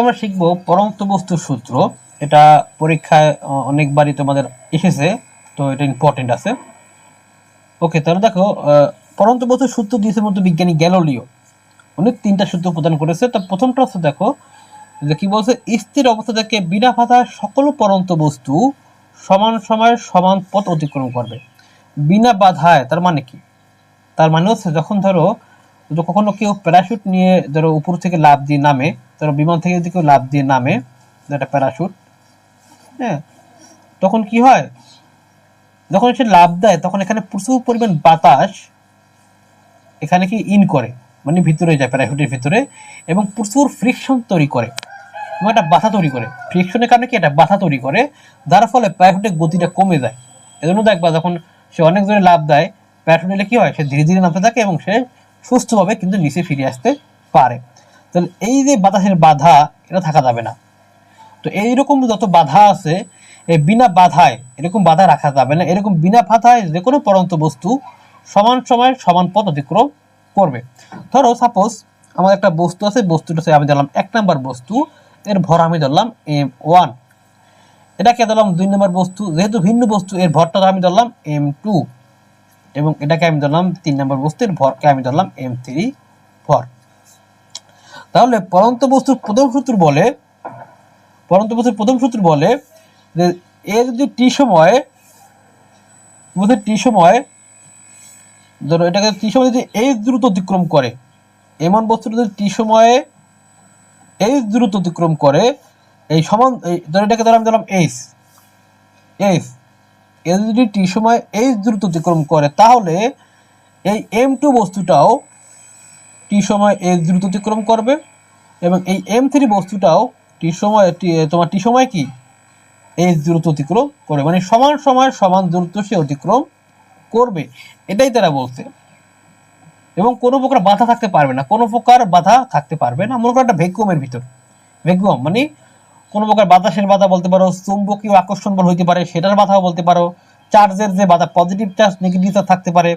আমরা শিখব পরন্ত বস্তুর সূত্র। এটা পরীক্ষায় অনেকবারই তোমাদের এসেছে, তো এটা ইম্পর্টেন্ট আছে। ওকে তাহলে দেখো পরন্ত বস্তুর সূত্র দিয়েছে মধ্যে বিজ্ঞানী গ্যালোলিও। উনি তিনটা সূত্র প্রদান করেছে। তো প্রথমটা হচ্ছে দেখো, যে কি বলছে, স্থির অবস্থা থেকে বিনা বাধায় সকল পরন্ত বস্তু সমান সময়ে সমান পথ অতিক্রম করবে। বিনা বাধায়, তার মানে কি? তার মানে হচ্ছে যখন ধরো কখনো কেউ প্যারাশুট নিয়ে ধরো উপর থেকে লাভ দিয়ে নামে ধরো বিমান থেকে যদি কেউ লাভ দিয়ে নামে, একটা প্যারাশুট হ্যাঁ তখন কি হয়? যখন সে লাভ দেয়, তখন এখানে প্রচুর পরিমাণ বাতাস এখানে কি ইন করে মানে ভিতরে যায় প্যারাশুটের ভিতরে, এবং প্রচুর ফ্রিকশন তৈরি করে, এবং একটা বাধা তৈরি করে। ফ্রিকশনের কারণে কি? একটা বাধা তৈরি করে, যার ফলে প্যারাশুটের গতিটা কমে যায়। এজন্য দেখবা যখন সে অনেক জোরে লাভ দেয় প্যারাশুট নিলে কি হয়? সে ধীরে ধীরে নামতে থাকে এবং সে সুস্থভাবে কিন্তু নিচে ফিরে আসতে পারে। তাহলে এই যে বাতাসের বাধা, এটা থাকা যাবে না। তো এইরকম যত বাধা আছে, এই বিনা বাধায় এরকম বাধা রাখা যাবে না। এরকম বিনা বাধায় যে কোনো পরন্ত বস্তু সমান সময় সমান পথ অতিক্রম করবে। ধরো সাপোজ আমার একটা বস্তু আছে, বস্তুটা আমি ধরলাম এক নাম্বার বস্তু, এর ভর আমি ধরলাম এম ওয়ান এটাকে ধরলাম? দুই নম্বর বস্তু। যেহেতু ভিন্ন বস্তু, এর ভরটা আমি ধরলাম এম টু এবং এটাকে আমি ধরলাম তিন নম্বর এর ভরকে আমি ধরলাম এম থ্রি ভর। তাহলে পরন্ত বস্তুর প্রথম সূত্র বলে, পরন্ত বস্তুর প্রথম সূত্র বলে যে এর যদি টি সময়ে বলতে টি সময়, ধরো এটাকে টি সময় যদি এইচ দ্রুত অতিক্রম করে এমন বস্তুটা যদি টি সময়ে এইচ দ্রুত অতিক্রম করে, এই সমান, এই ধরো এটাকে ধরো আমি ধরলাম এইচ এইচ এর যদি টি সময় এইচ দ্রুত অতিক্রম করে, তাহলে এই এম টু বস্তুটাও টি সময় এইচ দ্রুত অতিক্রম করবে এবং এই এম থ্রি বস্তুটাও টি সময় তোমার টি সময় কি? এইচ দ্রুত অতিক্রম করবে। মানে সমান সময় সমান দূরত্ব সে অতিক্রম করবে। এটাই তারা বলছে। এবং কোনো প্রকার বাধা থাকতে পারবে না। কোনো প্রকার বাধা থাকতে পারবে না। মনে করো একটা ভ্যাকুয়ামের ভিতর। ভ্যাকুয়াম মানে কোনো প্রকার বাতাসের বাধা বলতে পারো, চুম্বকীয় আকর্ষণ বল হইতে পারে, সেটার বাধাও বলতে পারো। চার্জের যে বাধা পজিটিভ চার্জ নেগেটিভ চার্জ থাকতে পারে,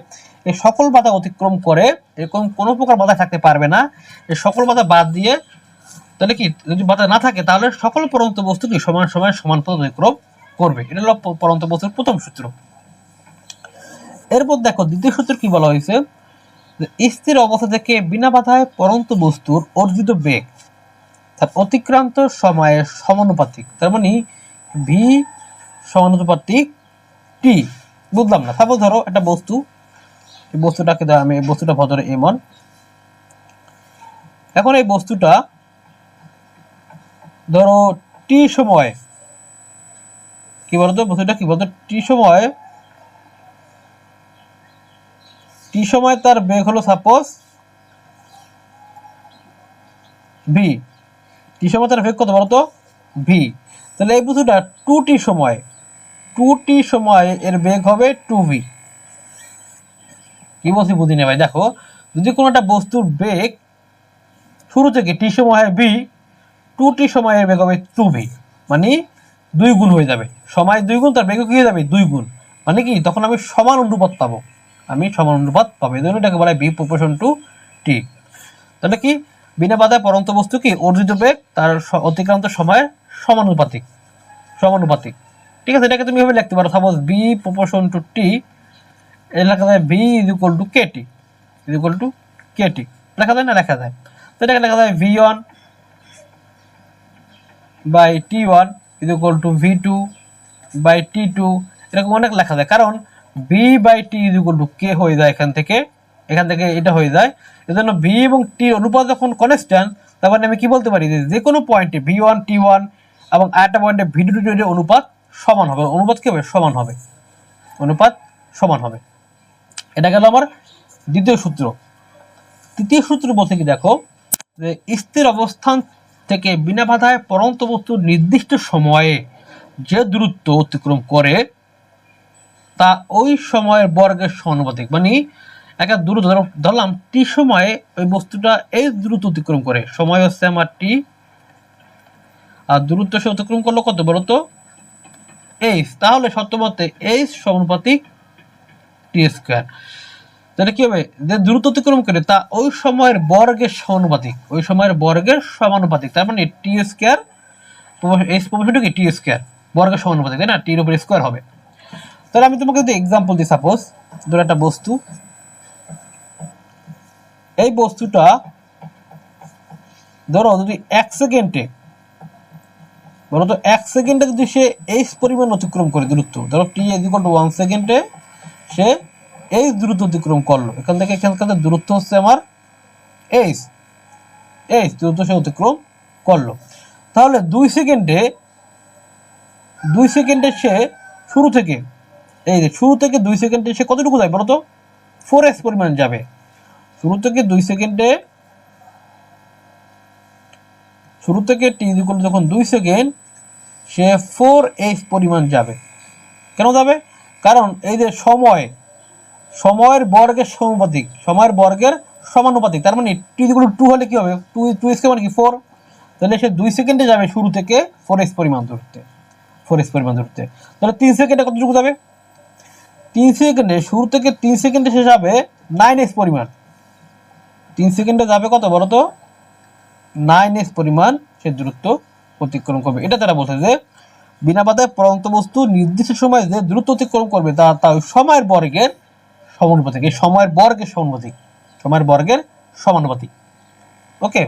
এই সকল বাধা অতিক্রম করে এরকম কোনো প্রকার বাধা থাকতে পারবে না। এই সকল বাধা বাদ দিয়ে তাহলে কি, যদি বাধা না থাকে, তাহলে সকল পরন্ত বস্তু কি সমান সময় সমান পথ অতিক্রম করবে? এটা হলো পরন্ত বস্তুর প্রথম সূত্র। এরপর দেখো, দ্বিতীয় সূত্র কি বলা হয়েছে? স্থির অবস্থা থেকে বিনা বাধায় পরন্ত বস্তুর অর্জিত বেগ, তার অতিক্রান্ত সময়ের সমানুপাতিক, তার মানে ভি সমানুপাতিক টি বুঝলাম না। সাপোজ ধরো একটা বস্তু। বস্তুটাকে ধরো আমি বস্তুটা ভদরে এমন এখন এই বস্তুটা ধরো টি সময় কি বলতো? বস্তুটা কি বলতো? টি সময় টি সময় তার বেগ হলো সাপোজ ভি টি সময় তার বেগ কত বলতো? ভি তাহলে এই বস্তুটা টু টি সময় টু টি সময় এর বেগ হবে টু ভি। কি বলছি বুঝি না ভাই? দেখো, যদি কোনো একটা বস্তুর বেগ শুরু থেকে টি সময় ভি টু টি সময়ের বেগ হবে টু ভি। মানে দুই গুণ হয়ে যাবে। সময় দুই গুণ, তার বেগ কি হয়ে যাবে? দুই গুণ। মানে কি? তখন আমি সমান অনুপাত পাবো। আমি সমান অনুপাত পাবো। এই জন্য এটাকে বলা হয় বি প্রপোর্শন টু টি। তাহলে কি? বিনা বাধায় পরন্ত বস্তু কি? অর্জিত বেগ তার অতিক্রান্ত সময়ের সমানুপাতিক। সমানুপাতিক। ঠিক আছে, এটাকে তুমি এভাবে লিখতে পারো। Suppose B proportion to T এটা লেখা যায় V is equal to K T is equal to K T লেখা যায় না? লেখা যায়। তো এটাকে লেখা যায় V one by T one is equal to V two by T two এরকম অনেক লেখা যায়। কারণ V by T is equal to K হয়ে যায় এখান থেকে এখান থেকে এটা হয়ে যায়। এজন্য ভি এবং টি অনুপাত যখন কনস্ট্যান্ট তখন আমি কি বলতে পারি? যে যে কোনো পয়েন্টে ভি ওয়ান টি ওয়ান এবং আরেকটা পয়েন্টে ভি টু টু অনুপাত সমান হবে, অনুপাত কি হবে? সমান হবে। অনুপাত সমান হবে। এটা গেল আমার দ্বিতীয় সূত্র। তৃতীয় সূত্র বলতে কি দেখো, যে স্থির অবস্থান থেকে বিনা বাধায় পরন্ত বস্তুর নির্দিষ্ট সময়ে যে দূরত্ব অতিক্রম করে, তা ওই সময়ের বর্গের সমানুপাতিক। মানে একটা দূরত্ব, ধরো, ধরলাম টি সময়ে ওই বস্তুটা এই দূরত্ব অতিক্রম করে। সময় হচ্ছে আমার টি আর দূরত্ব সে অতিক্রম করল কত বলতো? এইচ তাহলে সত্যমতে এইচ সমানুপাতিক টি স্কোয়ার তাহলে কি হবে? যে দ্রুত অতিক্রম করে তা ওই সময়ের বর্গের সমানুপাতিক, ওই সময়ের বর্গের সমানুপাতিক। তার মানে টি স্কোয়ার এস প্রমোশনটা কি? টি স্কোয়ার বর্গের সমানুপাতিক, তাই না? টির উপর স্কোয়ার হবে। তাহলে আমি তোমাকে যদি এক্সাম্পল দিই সাপোজ ধরো একটা বস্তু। এই বস্তুটা, ধরো যদি এক সেকেন্ডে বলো তো এক সেকেন্ডে যদি সে এইচ পরিমাণ অতিক্রম করে দূরত্ব, ধরো T is equal to one সেকেন্ডে সে এইচ দূরত্ব অতিক্রম করল। এখান থেকে এখানকার দূরত্ব হচ্ছে আমার এইচ এইচ দূরত্ব সে অতিক্রম করল। তাহলে দুই সেকেন্ডে দুই সেকেন্ডে সে শুরু থেকে, এই যে শুরু থেকে দুই সেকেন্ডে সে কতটুকু যায় বলো তো? ফোর এক্স পরিমাণ যাবে। শুরু থেকে দুই সেকেন্ডে, শুরু থেকে টি যখন দুই সেকেন্ড সে ফোর এইচ পরিমাণ যাবে। কেন যাবে? কারণ এই যে সময়, সময়ের বর্গের সমানুপাতিক সময়ের বর্গের সমানুপাতিক, তার মানে টি ইকুয়াল টু হলে কী হবে? টু টু এক্স মানে কি? ফোর তাহলে সে দুই সেকেন্ডে যাবে শুরু থেকে ফোর এক্স পরিমাণ ধরতে ফোর এক্স পরিমাণ ধরতে। তাহলে তিন সেকেন্ডে কতটুকু যাবে? তিন সেকেন্ডে শুরু থেকে তিন সেকেন্ডে সে যাবে নাইন এক্স পরিমাণ। তিন সেকেন্ডে যাবে কত বলো তো নাইন এক্স পরিমাণ সে দূরত্ব অতিক্রম করবে। এটা তারা বলছে যে, বিনা বাধায় পরন্ত বস্তু নির্দিষ্ট সময়ে যে দ্রুত অতিক্রম করবে, তা তা সময়ের বর্গের সমানুপাতিক। এই সময়ের বর্গের সমানুপাতিক। সময়ের বর্গের সমানুপাতিক। ওকে